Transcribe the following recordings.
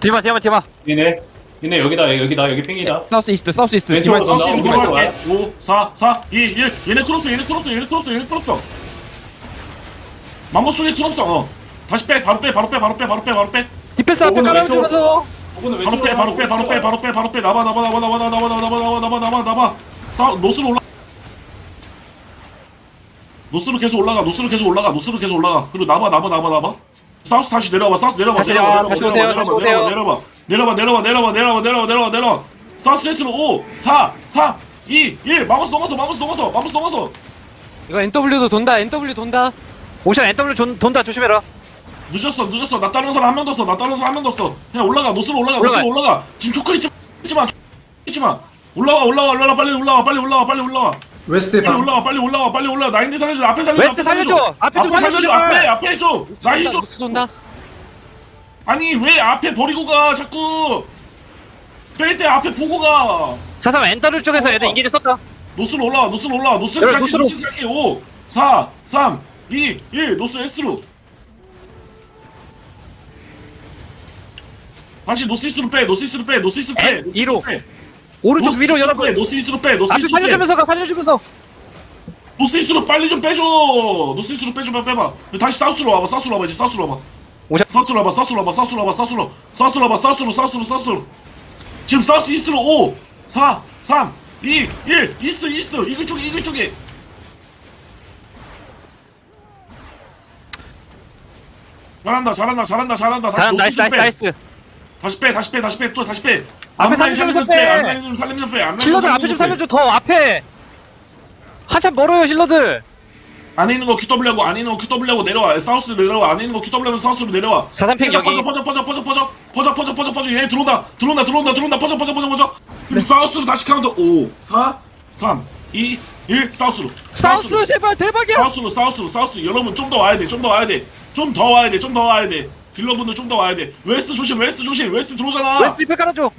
디마 디마 디마 얘네 얘네 여기다 여기다 여기 팽이다 사우스 이스트 사우스 이스트 왼쪽으로 디마 던져. 사우스. 갈게. 5, 4, 4, 2, 1. 얘네 크롭스, 얘네 크롭스, 얘네 크롭스, 얘네 크롭스. 맘모 속에 크롭스. 어. 다시 빼, 바로 빼, 바로 빼, 바로 빼, 바로 빼, 바로 빼. 디펜스 앞에 오늘 깔아주면서 저거는 바로 빼, 바로 빼, 바로 빼, 바로 빼, 바로 빼. 나봐, 나봐, 나봐, 나봐, 나봐, 나봐, 나봐, 나봐, 나봐, 나봐, 나봐. 싸, 노스로 올라. 노스로 계속 올라가, 노스로 계속 올라가, 노스로 계속 올라가. 그리고 나봐, 나봐, 나봐, 나봐. 사우스 다시 내려와, 사우스 내려와, 다시 내려와, 내려와, 내려와, 다시 오세요, 내려와, 다시 오세요. 내려와, 내려와, 내려와, 내려와, 내려와, 내려와, 내려와, 내려와. 사우스 웨스로 5, 4, 3, 2, 1. 마우스 넘어서, 마우스 넘어서, 마우스 넘어서. 이거 NW도 돈다 NW 돈다 옹션 NW 돈, 돈다 조심해라 늦었어, 늦었어. 나 다른 사람 한명더 써. 나 다른 사람 한명더 써. 그냥 올라가, 노스로 올라가, 올라가. 노스로 올라가. 지금 초크 있지, 있지 마, 있지 마. 올라와, 올라와, 올라와, 빨리 올라와, 빨리 올라와, 빨리 올라와. 웨스트 빨리 방 올라와, 빨리 올라와, 빨리 올라와. 나인데 살려줘, 앞에 살려줘. 웨스트 앞에 살려줘. 앞에 좀 살려줘, 제발. 앞에, 앞에 좀. 나인 좀. 노스 돈다 아니 왜 앞에 버리고 가, 자꾸. 뺄 때 앞에 보고 가. 자삼 엔더를 쪽에서 얘들 인기를 썼다 노스로 올라와, 노스로 올라와, 노스 노스로. 노스 살게. 5, 4, 3, 2, 1. 노스 S로. 다시 노스 이스로 빼, 노스 이스로 빼, 노스 이스로 빼. 엔, 노스 빼. 오른쪽 노스 위로 이스로 여러분 빼, 노스 이스로 빼, 노스 앞에 이스로 빼. 살려주면서 가 살려주면서 노스 이스로 빨리 좀 빼줘. 노스 이스로 빼줘, 빼, 빼봐. 다시 사우스로 와봐, 사우스로 와봐, 이제 사우스로 와봐. 오샤. 사우스로 와봐, 사우스로 와봐, 사우스로 와봐, 사우스로. 사우스로 와봐, 사우스로, 사우스로, 사우스로. 지금 사우스 이스트로 5, 4, 3, 2, 1. 이스트, 이스트. 이글 쪽에, 이글 쪽에. 잘한다, 잘한다, 잘한다, 잘한다. 다시 자, 노스 나이스 이스트로 나이스 빼. 나이스 다시 빼, 다시 빼, 다시 빼, 또 다시 빼. 앞에 빼. 앞라인 좀. 앞라인 힐러들 앞에 좀 살려줘 더 앞에. 한참 멀어요 힐러들. 안에 있는 거 QW하고 안에 있는 거 QW하고 내려와. 사우스로 내려와. 안에 있는 거 QW하고 사우스로 내려와. 사삼핑 퍼져, 여기. 퍼져 퍼져 퍼져 퍼져 퍼져 퍼져 퍼져 퍼져. 얘 들어온다 들어온다 들어온다 들어온다. 퍼져 퍼져 퍼져 퍼져. 그럼 사우스로 다시 카운터. 5 4 3 2 1 사우스로. 사우스 제발 대박이야. 사우스로 사우스로 사우스 여러분 좀 더 와야 돼 좀 더 와야 돼 좀 더 와야 돼 좀 더 와야 돼. 딜러분들 좀 더 와야 돼. 웨스트 조심 웨스트 조심. 웨스트 들어오잖아. 웨스트 디펜 깔아줘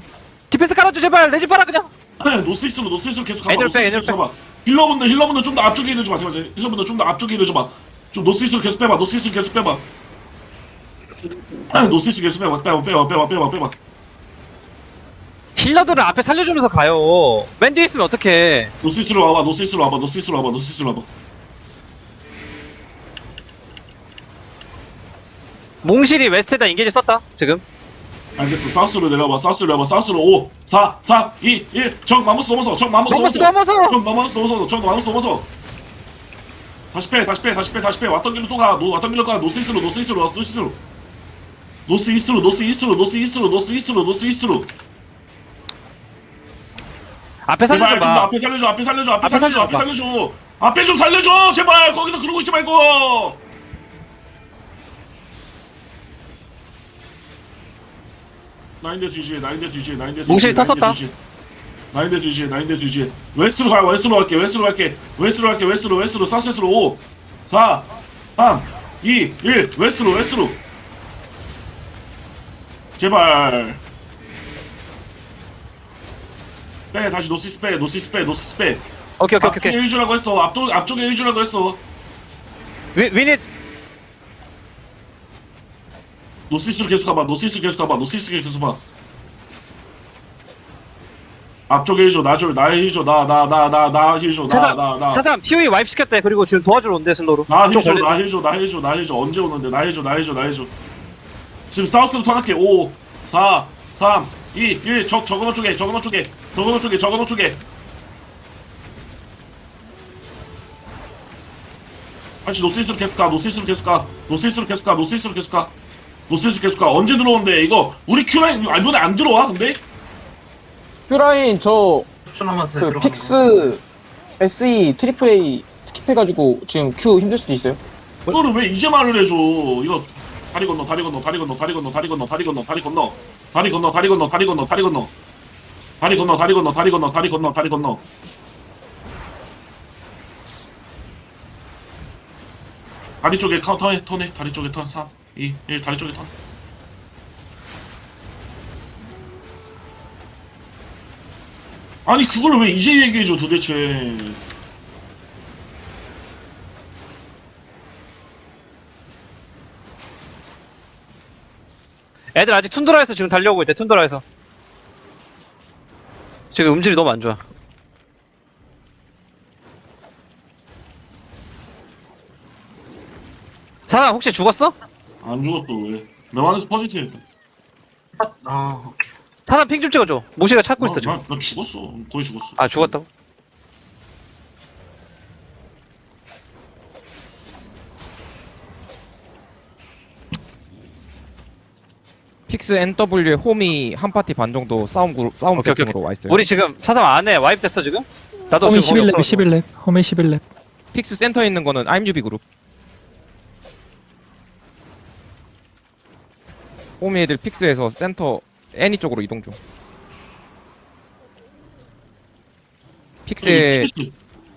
디펜스 깔아줘 제발. 내집 봐라 그냥. 노스이스로 노스이스로 계속 가봐 애들 빼, 노스이스로 애들 가봐. 힐러분들 힐러분들 좀 더 앞쪽에 일을 좀 하지 마 힐러분들 좀 더 앞쪽에 일을 좀봐. 좀 노스이스로 계속 빼봐 노스이스로 계속 빼봐. 노스이스 계속 빼봐 빼봐 빼봐 빼봐 빼봐 빼봐. 힐러들은 앞에 살려주면서 가요. 맨 뒤에 있으면 어떡해. 노스이스로 와봐 노스이스로 와봐 노스이스로 와봐 노스이스로 와봐. 몽실이 웨스트에다 인게지 썼다 지금 알겠어. 사우스로 내려봐. 사우스로 내려봐. 사우스로 5 4 4 2 1적 마무스 넘어서 적 마무스 넘어서. 넘어서! 적 마무스 넘어서 적 마무스 넘어서. 다시 빼 다시 빼 다시 빼 다시 빼. 왔던 길로 또가. 왔던 길로 가. 노스 이스트로 노스 이스트로 노스 이스트로. 노스 이스트로 노스 이스트로 노스 이스트로 노스 이스트로 노스 이스트로. 앞에 제발 좀더 살려줘봐 앞에 살려줘 앞에 살려줘 앞에 살려줘 앞에 살려줘. 살려줘. 앞에 좀 살려줘 제발. 거기서 그러고 있지 말고 나인데스 유지해 나인데스 유지해 나인데스 몽실이 탔었다. 나인데스 유지해. 나인데스 유지해 웨스트로 가 웨스트로 갈게 웨스트로 갈게. 웨스트로 갈게 웨스트로 웨스트로. 사스웨스트로. 5 4 3 2 1 웨스트로 웨스트로. 제발. 빼 다시 노시스 빼 노시스 빼 노시스 빼. 오케이 오케이 앞쪽에 오케이. 일주라고 했어. 앞쪽 앞쪽에 일주라고 했어. 위, 위닛 노시스로 계속 가봐 노시스로 계속 가봐 노시스 계속 봐 앞쪽에 일줘 나 줘 나 일줘 나 나 나 나나 일줘 차삼 나나나 차삼 TOE 와이프 시켰대 그리고 지금 도와주러 온대 슬로로 나좀 해줘 나 해줘 나 해줘 나 해줘 언제 오는데 나 해줘 나 해줘 나 해줘 지금 사우스로 턴할게 5 4 3 2 1 적 저거너 쪽에 저거너 쪽에 저거너 쪽에 저거너 쪽에 다시 노스이스로 계속 가 노스이스로 계속 가 노스이스로 계속 가 노스이스로 계속 가 노스이스로 계속 가 언제 들어오는데 이거 우리 큐라인 아, 이번에 안 들어와 근데 큐라인 저그 남았어요. 픽스 SE 트리플 A 스킵해가지고 지금 큐 힘들 수도 있어요. 그거를 왜 이제 말을 해줘 이거 다리 건너 다리 건너 다리 건너 다리 건너 다리 건너 다리 건너 다리 건너 다리 건너 다리 건너 다리 건너 다리 건너 다리 건너 다리 건너 다리 건너 다리 건너 다리 건너 다리 쪽에 카운터해 턴해 다리 쪽에 턴3 2 1 다리 쪽에 턴 아니 그걸 왜 이제 얘기해줘 도대체. 애들 아직 툰드라에서 지금 달려오고 있대 툰드라에서. 지금 음질이 너무 안 좋아. 사장 혹시 죽었어? 안 죽었어 왜 명안에서 퍼지지 아 사장 핑좀 찍어줘 모시가 찾고 있어 나, 지금 나, 나 죽었어 거의 죽었어 아 죽었다고? 픽스 NW에 홈이 한 파티 반 정도 싸움 그룹 싸움 오케이, 오케이, 세팅으로 와 있어요. 우리 지금 사장 안에 와입 됐어 지금? 나도 홈이 지금 거기 11렙, 없어 11렙. 홈이 11렙. 픽스 센터에 있는 거는 IMUB 그룹. 홈이 애들 픽스에서 센터 애니 쪽으로 이동 중. TS,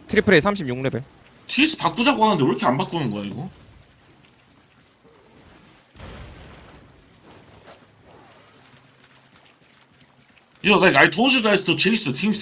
트리플 A 36레벨. TS 바꾸자고 하는데 왜 이렇게 안 바꾸는 거야 이거 told you guys to change the teams